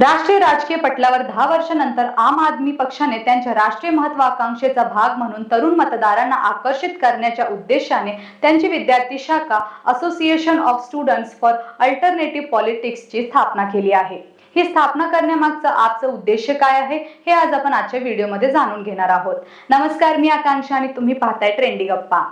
राष्ट्रीय राजकीय पटलावर दहा वर्षानंतर आम आदमी पक्षाने त्यांच्या राष्ट्रीय महत्वाकांक्षेचा भाग म्हणून तरुण मतदारांना आकर्षित करण्याच्या उद्देशाने त्यांची विद्यार्थी शाखा association of students for alternative पॉलिटिक्सची स्थापना केली आहे. ही स्थापना करण्यामागचं आपचं उद्देश काय आहे हे आज आपण आजच्या व्हिडिओमध्ये जाणून घेणार आहोत. नमस्कार मी आकांक्षा आणि तुम्ही पाहताय ट्रेंडी गप्पा.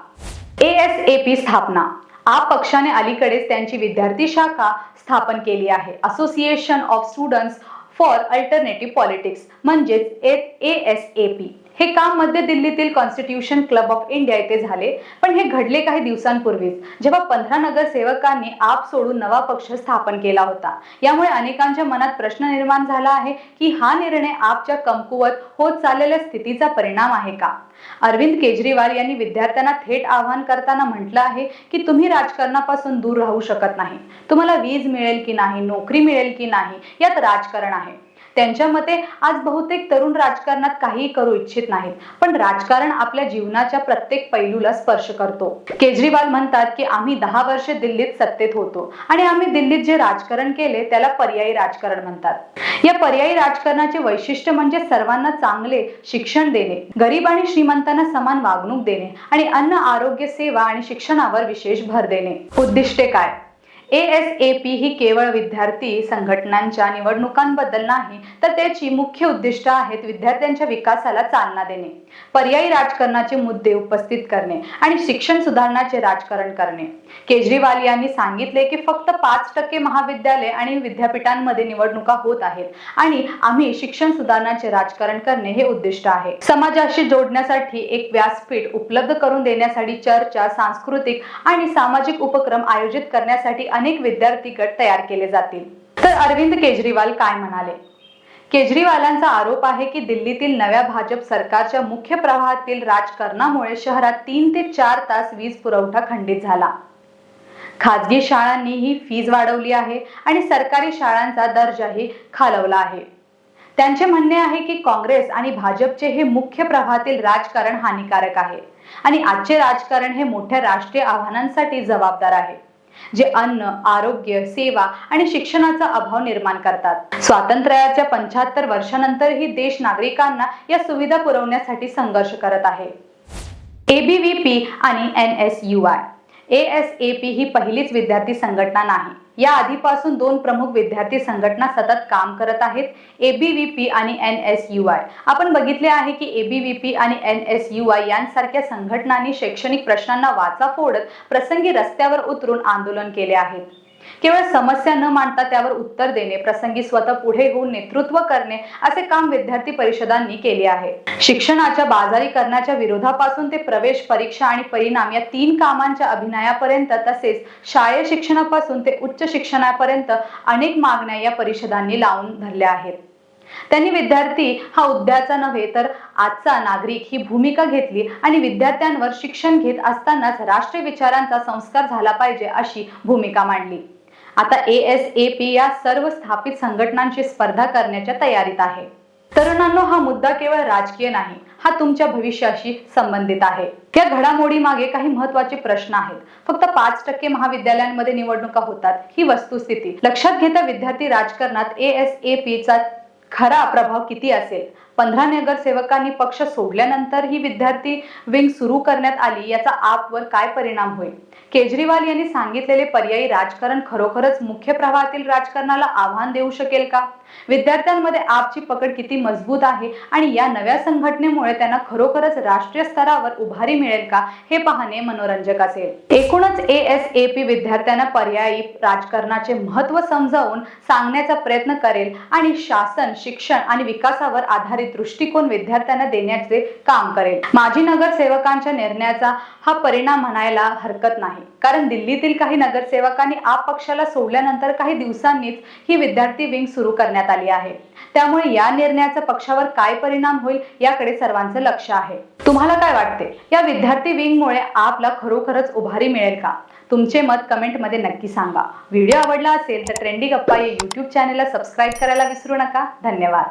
एएसएपी स्थापना. आप पक्षाने अलीकडेच त्यांची विद्यार्थी शाखा स्थापन केली आहे. Association of students for alternative politics म्हणजेच ए एस ए पी हे काम मध्य दिल्लीतील कॉन्स्टिट्यूशन क्लब ऑफ इंडिया येथे झाले. पण हे घडले काही दिवसांपूर्वीच जेव्हा पंधरा नगरसेवकांनी आप सोडून नवा पक्ष स्थापन केला होता. यामुळे अनेकांच्या मनात प्रश्न निर्माण झाला आहे की हा निर्णय आपच्या कमकुवत होत चाललेल्या स्थितीचा परिणाम आहे का? अरविंद केजरीवाल यांनी विद्यार्थ्यांना थेट आव्हान करताना म्हटलं आहे की तुम्ही राजकारणापासून दूर राहू शकत नाही. तुम्हाला वीज मिळेल की नाही नोकरी मिळेल की नाही यात राजकारण आहे. त्यांच्या मते आज बहुतेक तरुण राजकारणात काही करू इच्छित नाहीत. पण राजकारण आपल्या जीवनाच्या प्रत्येक पैलूला स्पर्श करतो. केजरीवाल म्हणतात की आम्ही दहा वर्षे दिल्लीत सत्तेत होतो. आणि आम्ही दिल्लीत जे राजकारण केले त्याला पर्यायी राजकारण म्हणतात. या पर्यायी राजकारणाचे वैशिष्ट्य म्हणजे सर्वांना चांगले शिक्षण देणे गरीब आणि श्रीमंतांना समान वागणूक देणे आणि अन्न आरोग्य सेवा आणि शिक्षणावर विशेष भर देणे. उद्दिष्टे काय? ए एस ए पी ही केवळ विद्यार्थी संघटनांच्या निवडणुकांबद्दल नाही तर त्याची मुख्य उद्दिष्ट आहेत विद्यार्थ्यांच्या विकासाला चालना देणे पर्यायी राजकारणाचे मुद्दे उपस्थित करणे आणि शिक्षण सुधारणाचे राजकारण करणे. केजरीवाल यांनी सांगितले की फक्त पाच टक्के महाविद्यालय आणि विद्यापीठांमध्ये निवडणुका होत आहेत आणि आम्ही शिक्षण सुधारणाचे राजकारण करणे हे उद्दिष्ट आहे. समाजाशी जोडण्यासाठी एक व्यासपीठ उपलब्ध करून देण्यासाठी चर्चा सांस्कृतिक आणि सामाजिक उपक्रम आयोजित करण्यासाठी अनेक विद्यार्थी गट तयार केले जातील. तर अरविंद केजरीवाल काय म्हणाले? केजरीवालांचा आरोप आहे की दिल्लीतील नव्या भाजप सरकारच्या मुख्य प्रवाहातील राजकारणामुळे शहरात तीन ते चार तास वीज पुरवठा खंडित झाला. खाजगी शाळांनी ही फीज वाढवली आहे आणि सरकारी शाळांचा दर्जाही खालवला आहे. त्यांचे म्हणणे आहे की काँग्रेस आणि भाजपचे हे मुख्य प्रवाहातील राजकारण हानिकारक आहे आणि आजचे राजकारण हे मोठ्या राष्ट्रीय आव्हानांसाठी जबाबदार आहे. जे अन्न आरोग्य सेवा आणि शिक्षणाचा अभाव निर्माण करतात. स्वातंत्र्याच्या पंच्याहत्तर वर्षानंतरही देश नागरिकांना या सुविधा पुरवण्यासाठी संघर्ष करत आहे. एबीव्हीपी आणि N S U I ASAP ही पहिलीच विद्यार्थी संघटना नाही. या आधीपासून दोन प्रमुख विद्यार्थी संघटना सतत काम करत आहेत एबीव्हीपी आणि एन एस यू आय आपण बघितले आहे की एबीव्हीपी आणि एन एस यू आय यांसारख्या संघटनांनी शैक्षणिक प्रश्नांना वाचा फोडत प्रसंगी रस्त्यावर उतरून आंदोलन केले आहेत. केवळ समस्या न मांडता त्यावर उत्तर देणे प्रसंगी स्वतः पुढे होऊन नेतृत्व करणे असे काम विद्यार्थी परिषदांनी केले आहे. शिक्षणाच्या बाजारीकरणाच्या विरोधापासून ते प्रवेश परीक्षा आणि परिणाम या तीन कामांच्या अभिनयापर्यंत तसेच शालेय शिक्षणापासून ते उच्च शिक्षणापर्यंत अनेक मागण्या या परिषदांनी लावून धरल्या आहेत. त्यांनी विद्यार्थी हा उद्याचा नव्हे तर आजचा नागरिक ही भूमिका घेतली आणि विद्यार्थ्यांवर शिक्षण घेत असतानाच राष्ट्रीय विचारांचा संस्कार झाला पाहिजे अशी भूमिका मांडली. आता एएसएपी या सर्व स्थापित संघटनांची स्पर्धा करण्याच्या तयारीत आहे. तरुणांनो हा मुद्दा केवळ राजकीय नाही हा तुमच्या भविष्याशी संबंधित आहे. या घडामोडी मागे काही महत्त्वाचे प्रश्न आहेत. फक्त पाच टक्के महाविद्यालयांमध्ये निवडणुका होतात ही वस्तुस्थिती. लक्षात घेता विद्यार्थी राजकारणात एएसएपी चा खरा प्रभाव किती असेल? पंधरा नगरसेवकांनी पक्ष सोडल्यानंतर ही विद्यार्थी विंग सुरू करण्यात आली. याचा आपवर काय परिणाम होईल? केजरीवाल यांनी सांगितलेले पर्यायी राजकारण खरोखरच मुख्य प्रवाहातील राजकारणाला आव्हान देऊ शकेल का? विद्यार्थ्यांमध्ये आपची पकड किती मजबूत आहे आणि या नव्या संघटनेमुळे त्यांना खरोखरच राष्ट्रीय स्तरावर उभारी मिळेल का? हे पाहणे मनोरंजक असेल. एकूणच एएस ए पी विद्यार्थ्यांना पर्यायी राजकारणाचे महत्त्व समजावून सांगण्याचा प्रयत्न करेल आणि शासन शिक्षण आणि विकासावर आधारित दृष्टिकोन विद्यार्थ्यांना देण्याचे काम करेल. माजी नगरसेवकांच्या निर्णयाचा हा परिणाम म्हणायला हरकत नाही. कारण दिल्लीतील काही नगरसेवकांनी आप पक्षाला सोडल्यानंतर काही दिवसांनीच ही विद्यार्थी विंग सुरू करण्यात आली आहे. त्यामुळे या निर्णयाचा पक्षावर काय परिणाम होईल याकडे सर्वांचं लक्ष आहे. तुम्हाला काय वाटते? या विद्यार्थी विंगमुळे आपला खरोखरच उभारी मिळेल का? तुमचे मत कमेंटमध्ये नक्की सांगा. व्हिडिओ आवडला असेल तर ट्रेंडी गप्पा या युट्यूब चॅनेलला सबस्क्राईब करायला विसरू नका. धन्यवाद.